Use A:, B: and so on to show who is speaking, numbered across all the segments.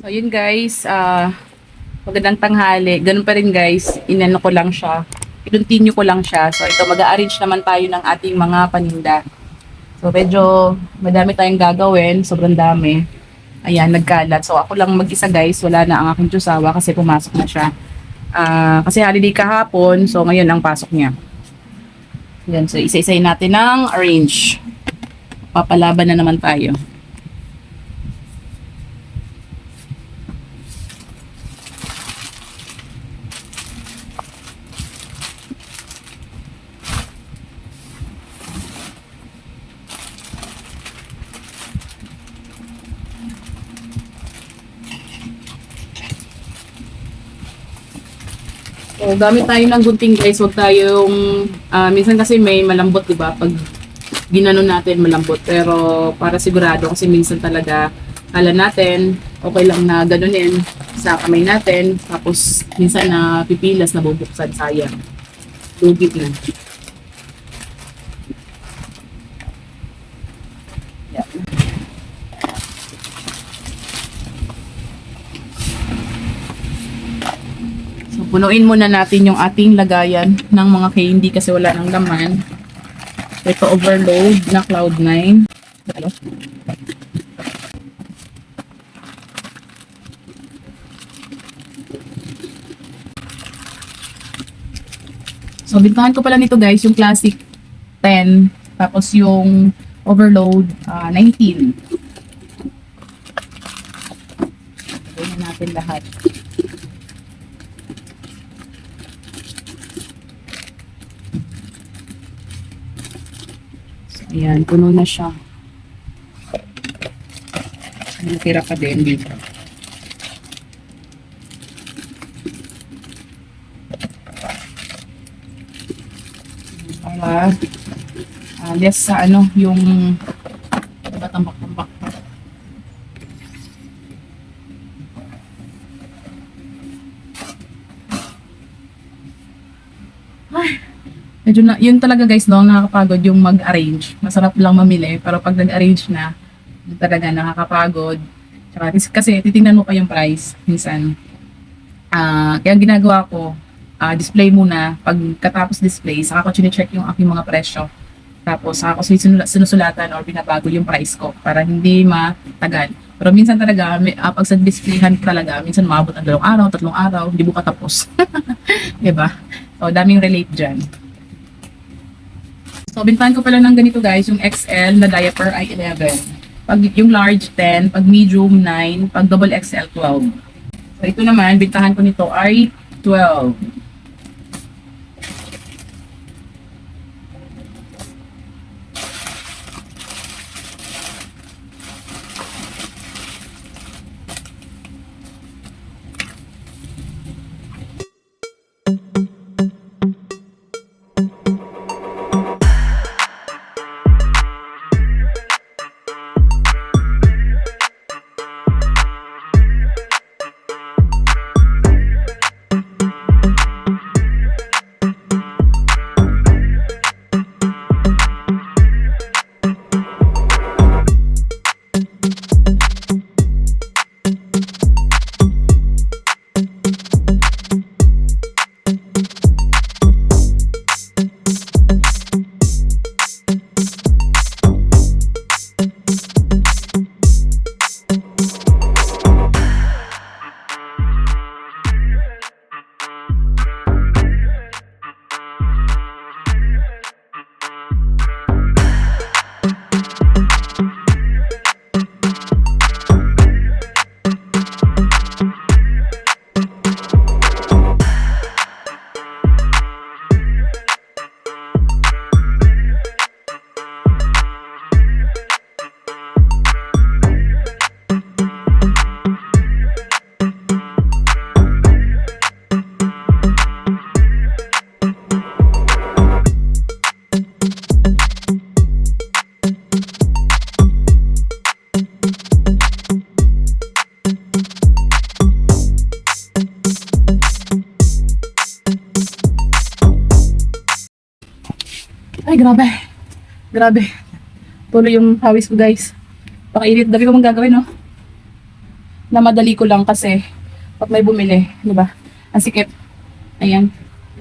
A: So yun guys, ah magandang tanghali. Ganun pa rin guys, inano ko lang siya. I-continue ko lang siya. So ito, mag-arrange naman tayo ng ating mga paninda. So medyo madami tayong gagawin, sobrang dami. Ayan, nagkalat. So ako lang mag-isa guys, wala na ang aking tsusawa kasi pumasok na siya. Ah, kasi holiday kahapon, so ngayon ang pasok niya. Yan, so isa-isayin natin ng arrange. Papalaban na naman tayo. So, gamit tayo ng gunting guys. Huwag tayong, ah, minsan kasi may malambot, di ba? Pag ginano natin malambot. Pero para sigurado kasi minsan talaga kala natin, okay lang na ganunin sa kamay natin. Tapos minsan na pipilas na bubuksan, sayang. Lugi na. Punuin muna natin yung ating lagayan ng mga candy kasi wala nang laman. Ito overload na Cloud9. Ano? So, bintahan ko pala nito guys, yung classic 10, tapos yung overload ah, 19. Gawin na natin lahat. Ayan, puno na siya. Natira pa din dito. Para ah, less sa ano, yung diba, tambak-tambak pa. Medyo na, yun talaga guys, no, nakakapagod yung mag-arrange. Masarap lang mamili, pero pag nag-arrange na, talaga nakakapagod. Tsaka, kasi titingnan mo pa yung price, minsan. Ah, kaya ang ginagawa ko, ah, display muna. Pag katapos display, saka ko chine-check yung aking mga presyo. Tapos, saka ko sinusula- sinusulatan or binabago yung price ko para hindi matagal. Pero minsan talaga, may, ah, pag sa displayhan talaga, minsan maabot ng dalawang araw, tatlong araw, hindi mo katapos. 'Di ba? So, daming relate dyan. So, bintahan ko pala ng ganito guys, yung XL na diaper ay 11. Pag yung large 10, pag medium 9, pag double XL 12. So, ito naman, bintahan ko nito ay 12. Ay, grabe. Grabe. Tuloy yung hawis ko, guys. Pakainit. Dami ko mong gagawin, no? na madali ko lang kasi pag may bumili, di ba? Ang sikip. Ayan.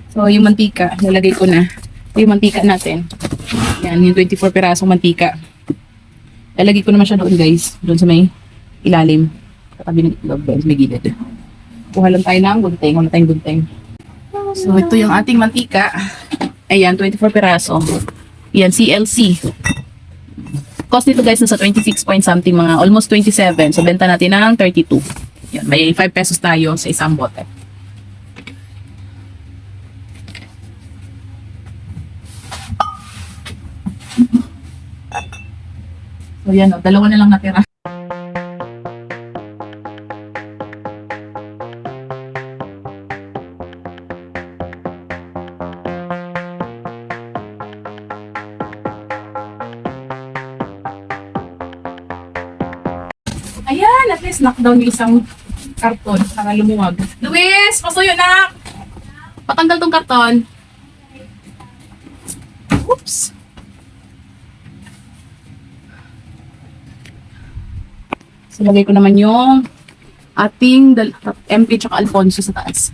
A: So, yung mantika, lalagay ko na. Ito yung mantika natin. Yan, yung 24 pirasong mantika. Lalagay ko naman siya doon guys. Doon sa may ilalim. Katabi ng itlog sa may gilid. Kuha lang tayo ng gunting. Wala tayong gunting. So, ito yung ating mantika. Ayan, 24 piraso. Yan, CLC. Cost nito guys nasa 26 point something mga almost 27. So benta natin ng 32. Yan, may 5 pesos tayo sa isang bote. So yan, oh, dalawa na lang natira. Ayan, at least knockdown yung isang karton para lumuwag. Luis, pasuyo na! Patanggal tong karton. Oops. So, lagay ko naman yung ating MP tsaka Alfonso sa taas.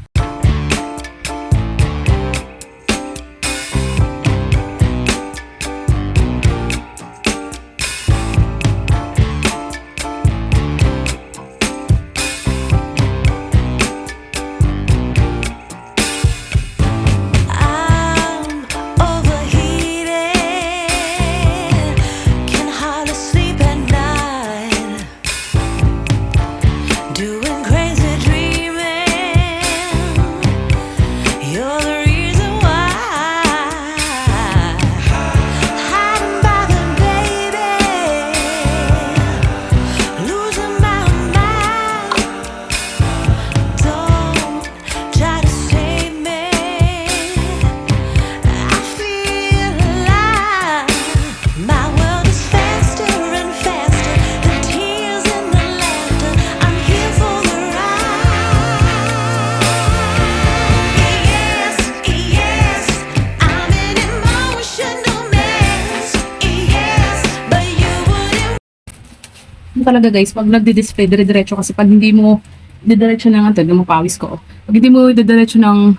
A: Talaga guys, pag nagdi-display, dire-diretso kasi pag hindi mo didiretso ng ano, mo pawis ko. oh. Pag hindi mo didiretso ng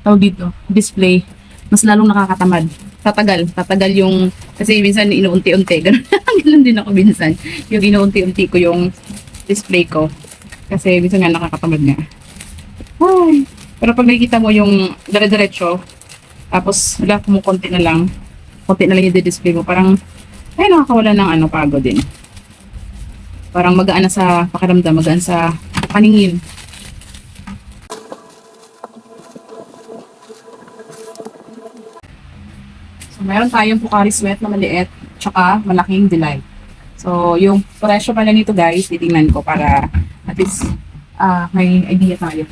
A: tawag dito, display, mas lalong nakakatamad. Tatagal, tatagal yung, kasi minsan inuunti-unti, ganun, ganun din ako minsan. Yung inuunti-unti ko yung display ko. Kasi minsan nga nakakatamad nga. Ay. Pero pag nakikita mo yung dire-diretso, tapos wala mo konti na lang, konti na lang yung display mo, parang, ay nakakawala ng ano, pagod din. Parang magaan na sa pakiramdam, magaan sa paningin. So, meron tayong Pocari Sweat na maliit, tsaka malaking delight. So, yung presyo pala nito guys, titingnan ko para at least ah may idea tayo.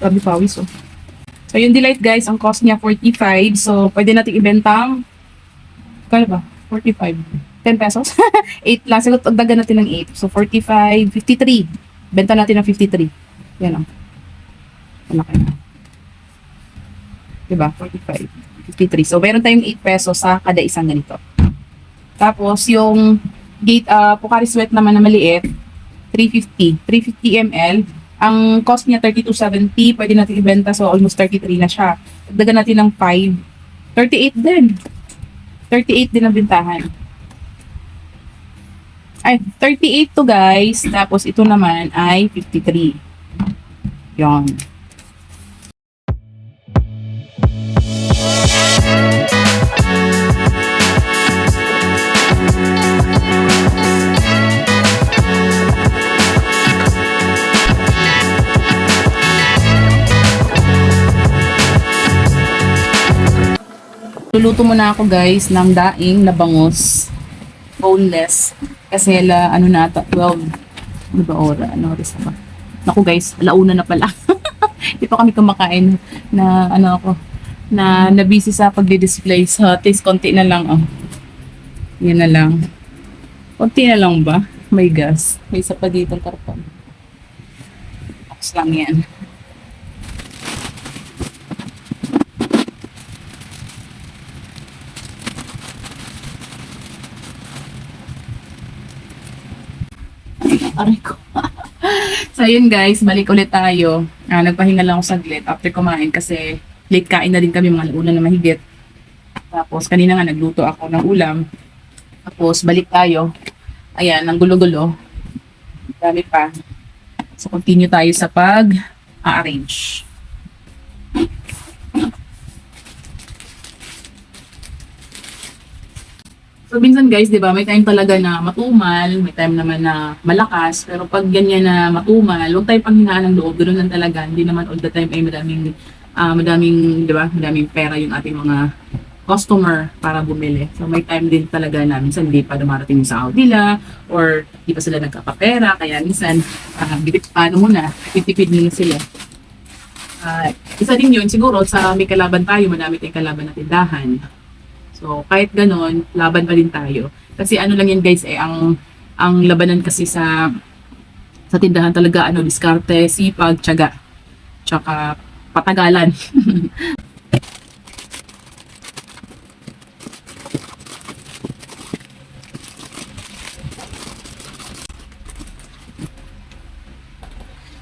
A: Grabe pawis oh. So, yung delight guys, ang cost niya 45. So, pwede natin ibentang, kaya ba? 45. 10 pesos? 8 lang. Siguro dagdagan natin ng 8. So, 45, 53. Benta natin ng 53. Yan o. Malaki na. Diba? 45. 53. So, meron tayong 8 pesos sa kada isang ganito. Tapos, yung gate, uh, Pocari Sweat naman na maliit, 350. 350 ml. Ang cost niya 32.70. Pwede natin ibenta. So, almost 33 na siya. Dagdagan natin ng 5. 38 din. 38 din ang bintahan. Ay, 38 to guys. Tapos ito naman ay 53. Yon. Luluto muna ako guys ng daing na bangus. Boneless. Kasi la, ano na ata, 12. Ano ba ora? Ano oras na ba? Naku guys, alauna na pala. Hindi pa kami kumakain na ano ako, na nabisi sa pagdi-display. So, at least konti na lang. Oh. Yan na lang. Konti na lang ba? May gas. May isa pa dito karton. Tapos lang yan. Aray ko. so, yun guys, balik ulit tayo. Ah, nagpahinga lang ako saglit after kumain kasi late kain na din kami mga ulan na mahigit. Tapos, kanina nga nagluto ako ng ulam. Tapos, balik tayo. Ayan, ang gulo-gulo. Dami pa. So, continue tayo sa pag-arrange. So, minsan guys, di ba, may time talaga na matumal, may time naman na malakas, pero pag ganyan na matumal, huwag tayo panghinaan ng loob, ganoon lang talaga. Hindi naman all the time ay madaming, ah, madaming, di ba, madaming pera yung ating mga customer para bumili. So, may time din talaga na minsan hindi pa dumarating yung sahod nila or di pa sila nagkakapera, kaya minsan, uh, paano muna, titipid muna sila. Ah, isa din yun, siguro sa may kalaban tayo, madami tayong kalaban na tindahan. So, kahit ganon, laban pa din tayo. Kasi ano lang yan guys, eh, ang, ang labanan kasi sa sa tindahan talaga, ano, diskarte, sipag, tiyaga, tsaka patagalan.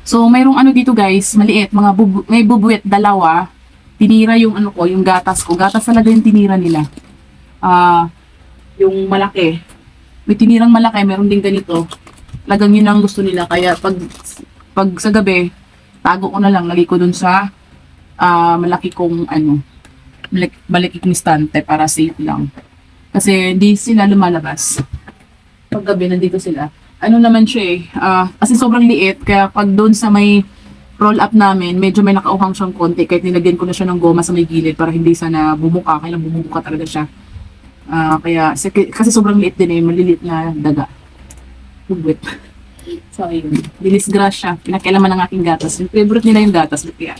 A: So, mayroong ano dito guys, maliit, mga bubu- may bubuwet dalawa. Tinira yung ano ko, yung gatas ko. Gatas talaga yung tinira nila. Ah, yung malaki. May tinirang malaki, meron din ganito. Lagang yun ang gusto nila. Kaya pag, pag sa gabi, tago ko na lang, lagi ko dun sa ah, malaki kong ano, malaki, malaki kong istante para safe lang. Kasi hindi sila lumalabas. Pag gabi, nandito sila. Ano naman siya eh, ah, kasi sobrang liit, kaya pag doon sa may roll up namin, medyo may nakauhang siyang konti, kahit nilagyan ko na siya ng goma sa may gilid para hindi sana bumuka, kailang bumubuka talaga siya. Ah, kaya, kasi, sobrang liit din eh, maliliit na daga. Bugwit. So, ayun. Dinisgrasya. Pinakialaman ng aking gatas. Yung favorite nila yung gatas. Kaya,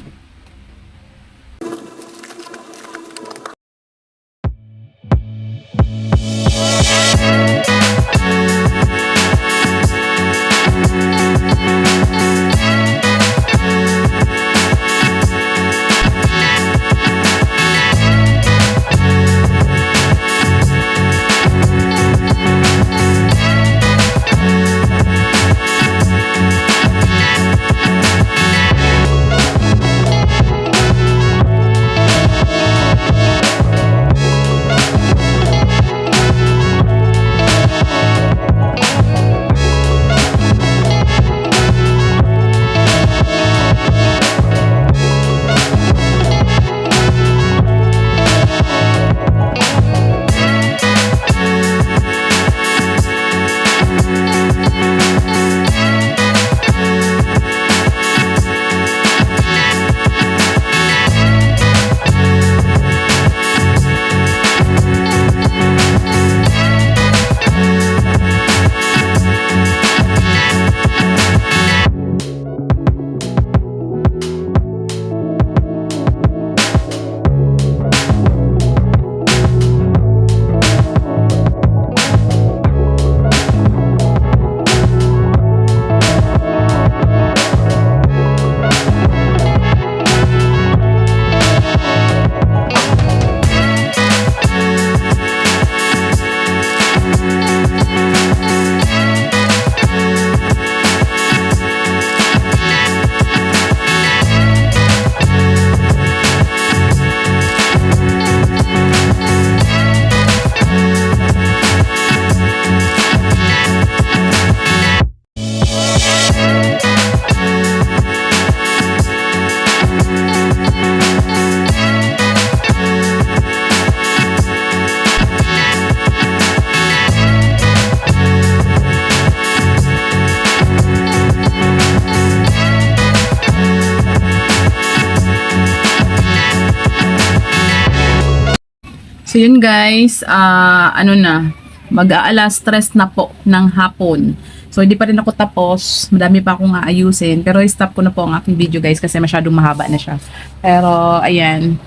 A: So yun guys, ah ano na, mag-aalas stress na po ng hapon. So hindi pa rin ako tapos, madami pa akong aayusin. Pero stop ko na po ang aking video guys kasi masyadong mahaba na siya. Pero ayan,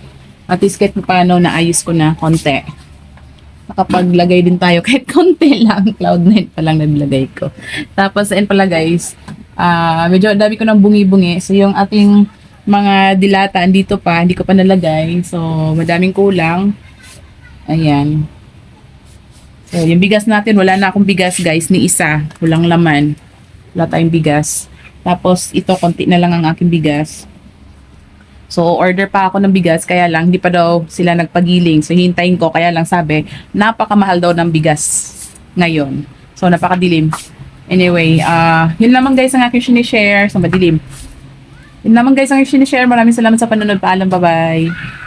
A: at least kahit paano naayos ko na konti. Nakapaglagay din tayo kahit konti lang. Cloud9 pa lang naglagay ko. Tapos ayun pala guys, ah medyo dami ko ng bungi-bungi. So yung ating mga dilata andito pa, hindi ko pa nalagay. So madaming kulang. Ayan. So, yung bigas natin, wala na akong bigas guys, ni isa. Walang laman. Wala tayong bigas. Tapos, ito, konti na lang ang aking bigas. So, order pa ako ng bigas, kaya lang, hindi pa daw sila nagpagiling. So, hintayin ko, kaya lang sabi, napakamahal daw ng bigas ngayon. So, napakadilim. Anyway, ah yun lamang guys ang aking sinishare sa madilim. Yun lamang guys ang sinishare. Maraming salamat sa panonood. Paalam, bye-bye.